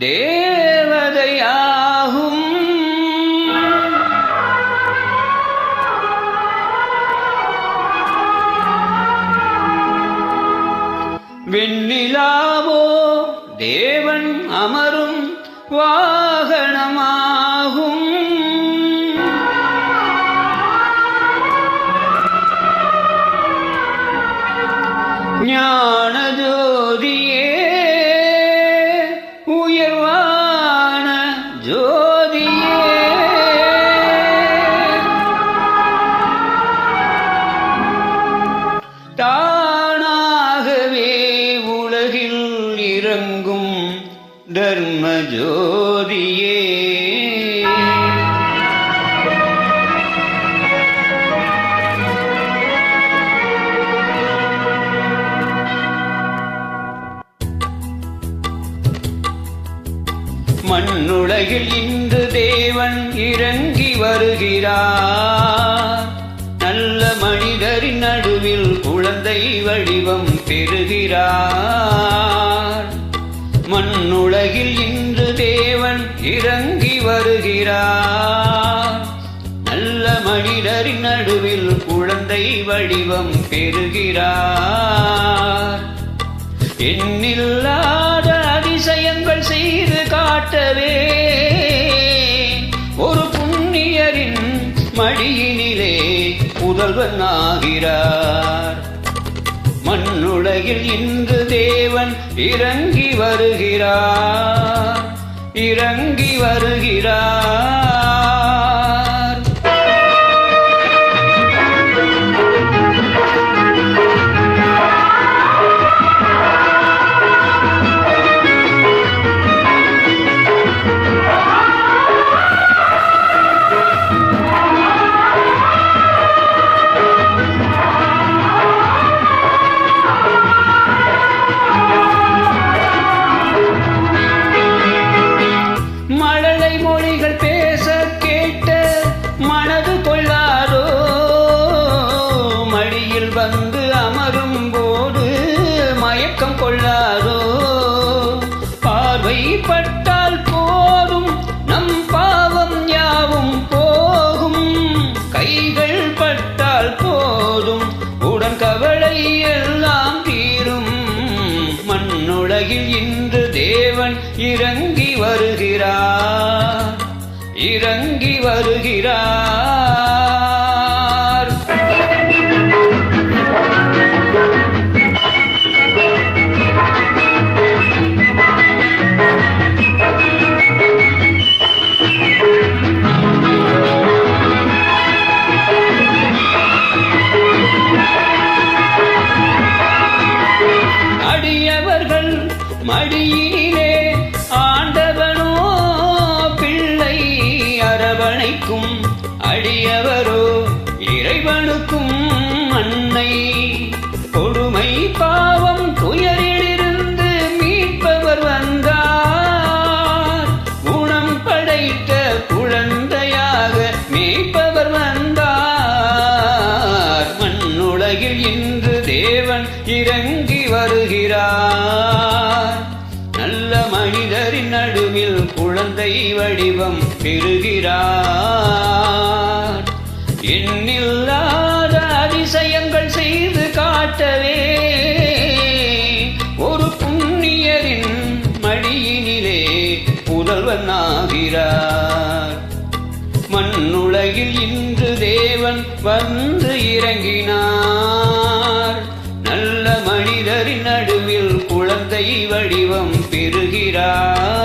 தேவதையாகும். வெண்ணிலாவோ தேவன் அமரும் வாகனமாகும். ஞான தர்மஜோதியே. மண்ணுலகில் இன்று தேவன் இறங்கி வருகிறார். நல்ல மனிதரின் நடுவில் குழந்தை வடிவம் பெறுகிறார். உலகில் இன்று தேவன் இறங்கி வருகிறார். நல்ல மனிதரின் நடுவில் குழந்தை வடிவம் பெறுகிறார். எண்ணில்லாத அதிசயங்கள் செய்து காட்டவே ஒரு புண்ணியரின் மடியினிலே புதல்வன் ஆகிறார். மண்ணுலகில் இன்று தேவன் இறங்கி வருகிறார். இறங்கி வருகிறார். வந்து அமரும் போது மயக்கம் கொள்ளாதோ? பார்வைப்பட்டால் போதும் நம் பாவம் யாவும் போகும். கைகள் பட்டால் போதும் உடன் கவலை எல்லாம் தீரும். மண்ணுலகில் இன்று தேவன் இறங்கி வருகிறார் இறங்கி வருகிறார். மடியிலே ஆண்டவனோ பிள்ளை அரவணைக்கும் அடியவரோ இறைவனுக்கும் அன்னை. கொடுமை பாவம் துயரிலிருந்து மீட்பவர் வந்தார். குணம் படைத்த குழந்தையாக மீட்பவர் வந்தார். மண்ணுலகில் இன்று தேவன் இறங்க நடுவில் குழந்தை வடிவம் பெறுகிறார். எண்ணில்லாத அதிசயங்கள் செய்து காட்டவே ஒரு புண்ணியரின் மடியினிலே புதல்வன் ஆகிறார் மண்ணுலகில் இன்று தேவன் வந்து இறங்கினார். நல்ல மனிதரின் நடுவில் தந்தை வடிவம் பெறுகிறார்.